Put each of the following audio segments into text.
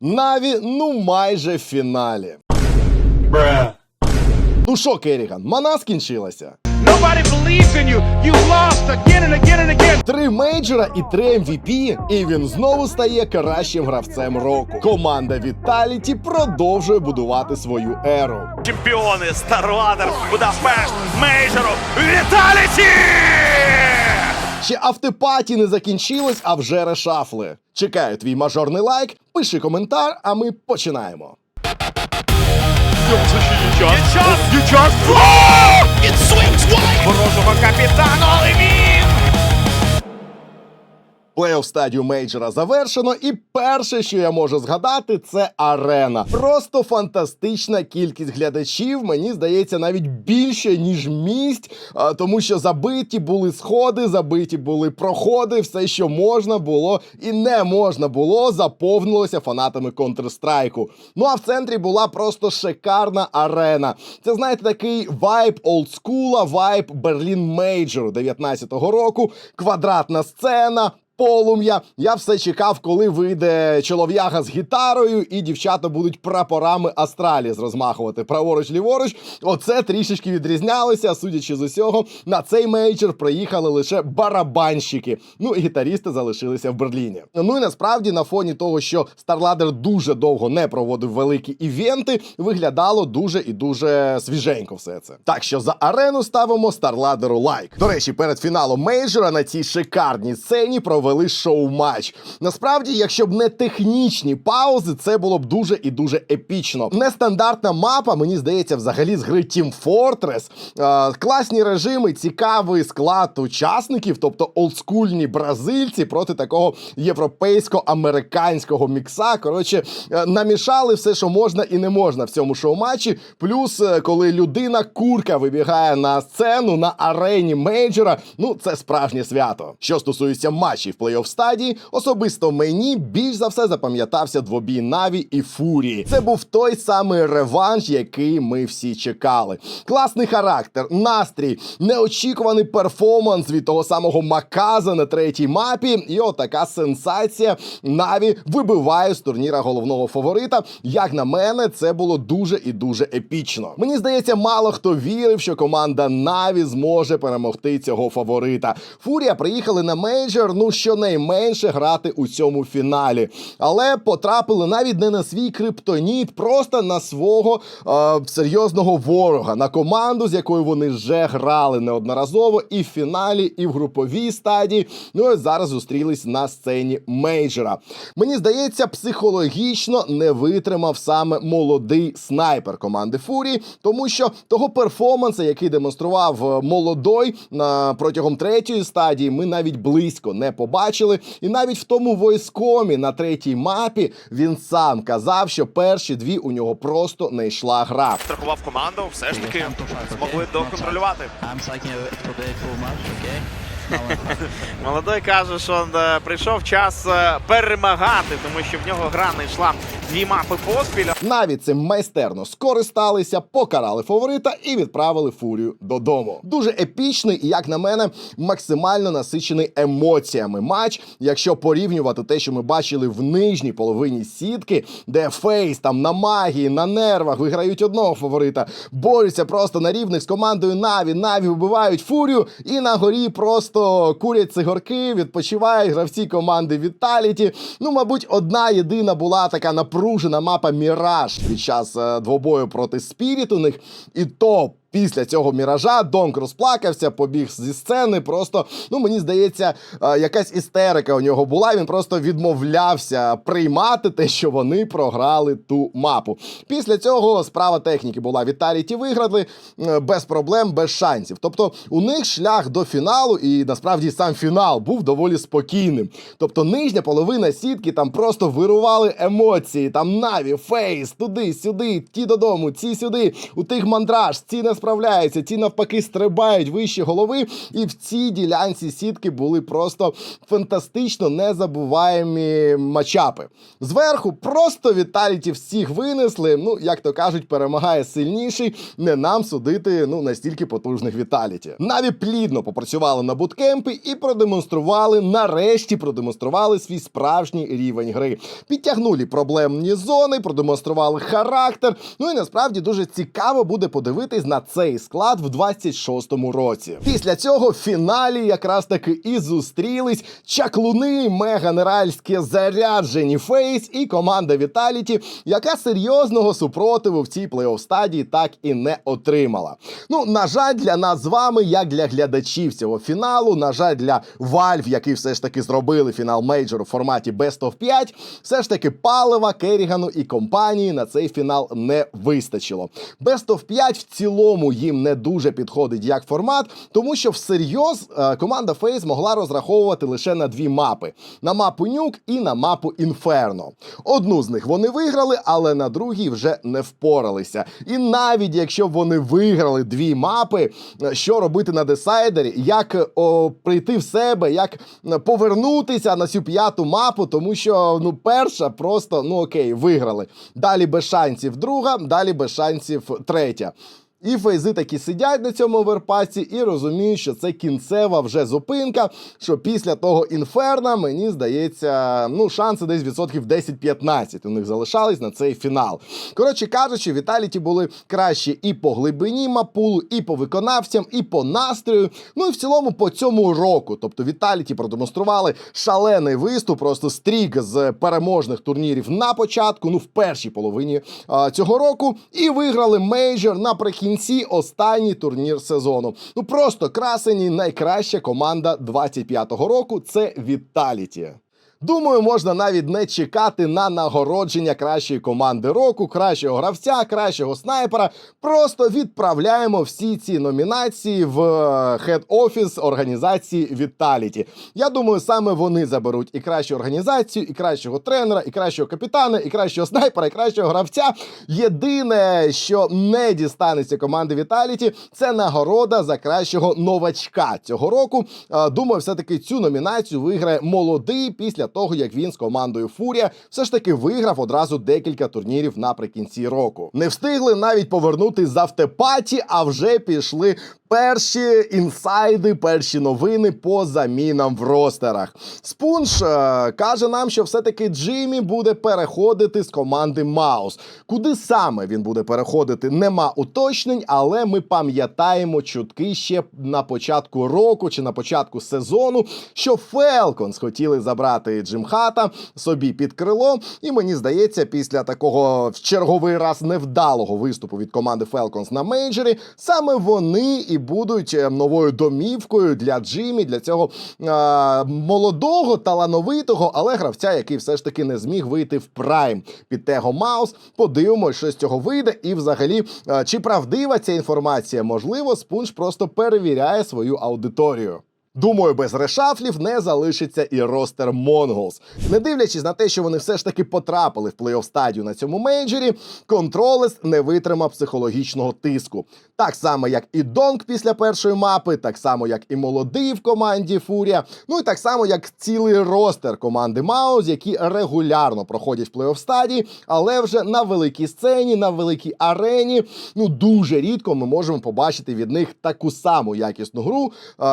Наві, ну майже в фіналі. Ну що, Керіган, мана скінчилася. Nobody believes in you. You lost again and again and again. Три мейджора і три MVP, і він знову стає кращим гравцем року. Команда Віталіті продовжує будувати свою еру. Чемпіони Старладер Будапешт Мейджору Віталіті! Ще автопаті не закінчилось, а вже решафли. Чекаю твій мажорний лайк, пиши коментар, а ми починаємо. Ворожого капітану, але він! Плей-офф стадію мейджора завершено, і перше, що я можу згадати, це арена. Просто фантастична кількість глядачів. Мені здається, навіть більше ніж місць, тому що забиті були сходи, забиті були проходи. Все, що можна було і не можна було, заповнилося фанатами Counter-Strike. Ну а в центрі була просто шикарна арена. Це знаєте, такий вайб олдскула, вайб Берлін Мейджору 19-го року, квадратна сцена. Полум'я. Я все чекав, коли вийде чолов'яга з гітарою, і дівчата будуть прапорами Астраліс розмахувати праворуч ліворуч. Оце трішечки відрізнялося. Судячи з усього, на цей мейджор приїхали лише барабанщики. Ну і гітарісти залишилися в Берліні. Ну і насправді, на фоні того, що Старладер дуже довго не проводив великі івенти, виглядало дуже і дуже свіженько все це. Так що за арену ставимо Старладеру лайк. До речі, перед фіналом мейджора на цій шикарній сцені провели шоу-матч. Насправді, якщо б не технічні паузи, це було б дуже і дуже епічно. Нестандартна мапа, мені здається, взагалі з гри Team Fortress. Е, класні режими, цікавий склад учасників, тобто олдскульні бразильці проти такого європейсько-американського мікса. Коротше, е, намішали все, що можна і не можна в цьому шоу-матчі. Плюс, е, коли людина курка вибігає на сцену на арені мейджора, ну це справжнє свято. Що стосується матчів плей-офф стадії, особисто мені більш за все запам'ятався двобій Наві і Фурії. Це був той самий реванш, який ми всі чекали. Класний характер, настрій, неочікуваний перформанс від того самого Маказа на третій мапі. І отака сенсація Наві вибиває з турніра головного фаворита. Як на мене, це було дуже і дуже епічно. Мені здається, мало хто вірив, що команда Наві зможе перемогти цього фаворита. Фурія приїхали на мейджор, ну щонайменше грати у цьому фіналі, але потрапили навіть не на свій криптоніт, просто на свого е, серйозного ворога, на команду, з якою вони вже грали неодноразово і в фіналі, і в груповій стадії. Ну і зараз зустрілись на сцені мейджора. Мені здається, психологічно не витримав саме молодий снайпер команди Фурії, тому що того перформансу, який демонстрував е, молодой протягом третьої стадії, ми навіть близько не побачили. І навіть в тому войскомі на третій мапі він сам казав, що перші дві у нього просто не йшла гра. Страхував команду, все ж таки змогли доконтролювати. Молодой каже, що е, прийшов час е, перемагати, тому що в нього гра не йшла дві мапи поспіль. Навіть цим майстерно скористалися, покарали фаворита і відправили фурію додому. Дуже епічний і, як на мене, максимально насичений емоціями матч. Якщо порівнювати те, що ми бачили в нижній половині сітки, де Фейс там на магії, на нервах виграють одного фаворита, борються просто на рівних з командою Наві. Наві вбивають фурію, і на горі просто курять цигарки, відпочивають гравці команди Віталіті. Ну, мабуть, одна єдина була така напружена мапа Міраж під час е, двобою проти Спіріт у них, і то. Після цього міража Донк розплакався, побіг зі сцени. Просто ну мені здається, е, якась істерика у нього була. Він просто відмовлявся приймати те, що вони програли ту мапу. Після цього справа техніки була Віталіті виграли е, без проблем, без шансів. Тобто у них шлях до фіналу, і насправді сам фінал був доволі спокійним. Тобто нижня половина сітки там просто вирували емоції. Там Наві, Фейс, туди, сюди, ті додому, ці сюди. У тих мандраж, ці не справляються, ті навпаки стрибають вище голови. І в цій ділянці сітки були просто фантастично незабуваємі матчапи. Зверху просто Віталіті всіх винесли. Ну, як то кажуть, перемагає сильніший. Не нам судити ну настільки потужних Віталіті. Наві плідно попрацювали на буткемпі і продемонстрували, нарешті продемонстрували свій справжній рівень гри. Підтягнули проблемні зони, продемонстрували характер. Ну і насправді дуже цікаво буде подивитись на цей склад в 26-му році. Після цього в фіналі якраз таки і зустрілись чаклуни меганеральські заряджені Фейс і команда Віталіті, яка серйозного супротиву в цій плей-офф стадії так і не отримала. Ну, на жаль, для нас з вами, як для глядачів цього фіналу, на жаль, для Valve, які все ж таки зробили фінал мейджору в форматі Best of 5, все ж таки палива Керігану і компанії на цей фінал не вистачило. Best of 5 в цілому їм не дуже підходить як формат, тому що всерйоз е, команда FaZe могла розраховувати лише на дві мапи: на мапу Нюк і на мапу Інферно. Одну з них вони виграли, але на другій вже не впоралися. І навіть якщо б вони виграли дві мапи, е, що робити на десайдері, як е, о, прийти в себе, як повернутися на цю п'яту мапу, тому що ну перша просто ну окей, виграли. Далі без шансів друга, далі без шансів третя. І фейзи такі сидять на цьому оверпасі і розуміють, що це кінцева вже зупинка. Що після того інферна, мені здається, ну шанси десь відсотків 10-15 у них залишались на цей фінал. Коротше кажучи, Віталіті були кращі і по глибині мапулу, і по виконавцям, і по настрою. Ну і в цілому по цьому року. Тобто Віталіті продемонстрували шалений виступ, просто стрік з переможних турнірів на початку, ну в першій половині а, цього року, і виграли мейджор наприкінці останній турнір сезону. Ну просто красені найкраща команда 25-го року. Це Віталіті. Думаю, можна навіть не чекати на нагородження кращої команди року, кращого гравця, кращого снайпера. Просто відправляємо всі ці номінації в хед-офіс організації Віталіті. Я думаю, саме вони заберуть і кращу організацію, і кращого тренера, і кращого капітана, і кращого снайпера, і кращого гравця. Єдине, що не дістанеться команди Віталіті, це нагорода за кращого новачка цього року. Е, Думаю, все-таки цю номінацію виграє молодий після того, як він з командою Фурія все ж таки виграв одразу декілька турнірів наприкінці року. Не встигли навіть повернути з автопаті, а вже пішли. Перші інсайди, перші новини по замінам в ростерах. Спунж е, каже нам, що все-таки Джиммі буде переходити з команди Маус. Куди саме він буде переходити, нема уточнень, але ми пам'ятаємо чутки ще на початку року чи на початку сезону, що Фелконс хотіли забрати Джимхата собі під крило. І мені здається, після такого в черговий раз невдалого виступу від команди Фелконс на мейджорі, саме вони і будуть е, новою домівкою для Джимі, для цього е, молодого, талановитого, але гравця, який все ж таки не зміг вийти в прайм під Тего Маус. Подивимось, що з цього вийде, і взагалі, е, чи правдива ця інформація? Можливо, спунж просто перевіряє свою аудиторію. Думаю, без решафлів не залишиться і ростер Монголс. Не дивлячись на те, що вони все ж таки потрапили в плей-офф стадію на цьому мейджорі, контролес не витримав психологічного тиску. Так само, як і Донг після першої мапи, так само, як і молодий в команді Фурія. Ну і так само, як цілий ростер команди Маус, які регулярно проходять в плей-офф стадії, але вже на великій сцені, на великій арені. Ну дуже рідко ми можемо побачити від них таку саму якісну гру,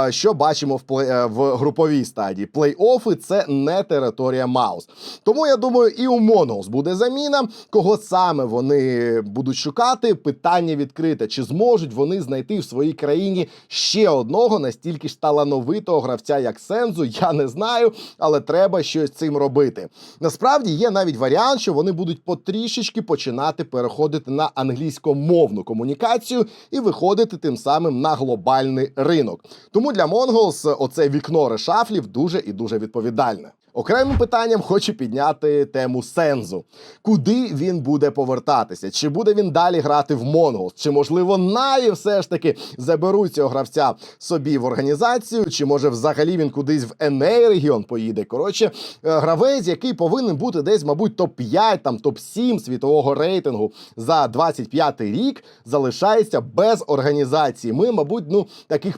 що бачимо в плей е, в груповій стадії. Плей-офи це не територія Маус. Тому я думаю, і у Монголс буде заміна. Кого саме вони будуть шукати? Питання відкрите. Чи зможуть вони знайти в своїй країні ще одного настільки ж талановитого гравця, як Сензу? Я не знаю, але треба щось цим робити. Насправді є навіть варіант, що вони будуть потрішечки починати переходити на англійськомовну комунікацію і виходити тим самим на глобальний ринок. Тому для Монголс оце вікно решафлів дуже і дуже відповідальне. Окремим питанням хочу підняти тему Сензу. Куди він буде повертатися? Чи буде він далі грати в Монголс? Чи можливо Наві все ж таки заберуть цього гравця собі в організацію? Чи може взагалі він кудись в NA регіон поїде? Коротше, е, гравець, який повинен бути десь, мабуть, топ 5 там топ 7 світового рейтингу за 25 рік, залишається без організації. Ми, мабуть, ну таких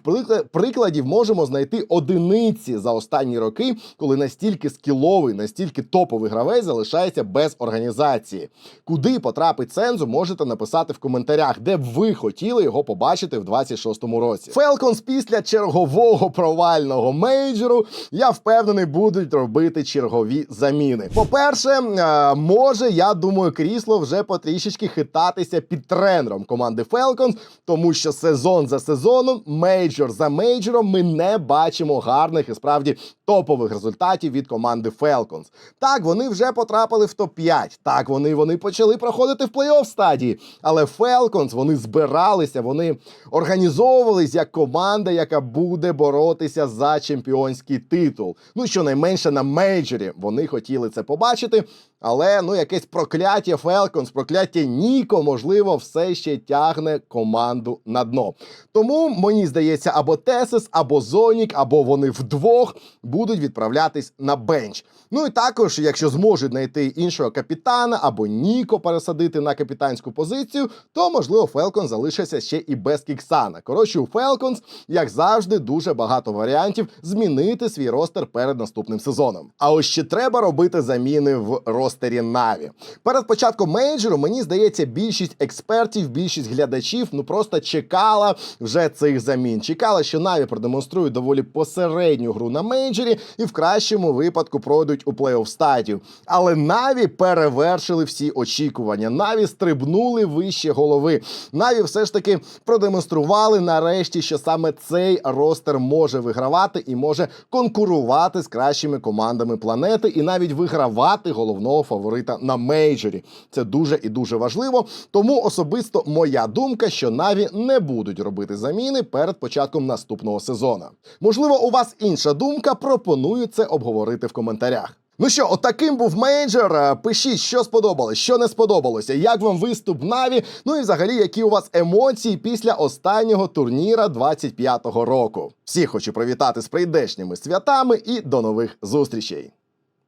прикладів можемо знайти одиниці за останні роки, коли настільки скіловий, настільки топовий гравець залишається без організації. Куди потрапить Сензу, можете написати в коментарях, де б ви хотіли його побачити в 26-му році. Фелконс після чергового провального мейджору, я впевнений, будуть робити чергові заміни. По-перше, е, може, я думаю, крісло вже потрішечки хитатися під тренером команди Falcons, тому що сезон за сезоном, мейджор за мейджором, ми не бачимо гарних і справді топових результатів від команди Falcons. Так, вони вже потрапили в топ-5. Так, вони, вони почали проходити в плей-офф стадії. Але Falcons, вони збиралися, вони організовувались як команда, яка буде боротися за чемпіонський титул. Ну, щонайменше на мейджорі вони хотіли це побачити. Але ну якесь прокляття Falcons, прокляття Ніко, можливо, все ще тягне команду на дно. Тому мені здається, або Тесес, або Зонік, або вони вдвох будуть відправлятись на бенч. Ну і також, якщо зможуть знайти іншого капітана або Ніко пересадити на капітанську позицію, то можливо Falcons залишиться ще і без Кіксана. Коротше, у Falcons, як завжди, дуже багато варіантів змінити свій ростер перед наступним сезоном. А ось ще треба робити заміни в ростері Наві. Перед початком мейджору, мені здається, більшість експертів, більшість глядачів ну просто чекала вже цих замін. Чекала, що Наві продемонструють доволі посередню гру на мейджорі і в кращому випадку пройдуть у плей-офф стадію. Але Наві перевершили всі очікування. Наві стрибнули вище голови. Наві все ж таки продемонстрували нарешті, що саме цей ростер може вигравати і може конкурувати з кращими командами планети, і навіть вигравати головного фаворита на мейджорі. Це дуже і дуже важливо. Тому особисто моя думка, що Наві не будуть робити заміни перед початком наступного сезону. Можливо, у вас інша думка. Пропоную це обговорити в коментарях. Ну що, отаким був мейджор. Е, Пишіть, що сподобалось, що не сподобалося, як вам виступ Наві. Ну і взагалі, які у вас емоції після останнього турніра 25-го року. Всіх хочу привітати з прийдешніми святами і до нових зустрічей.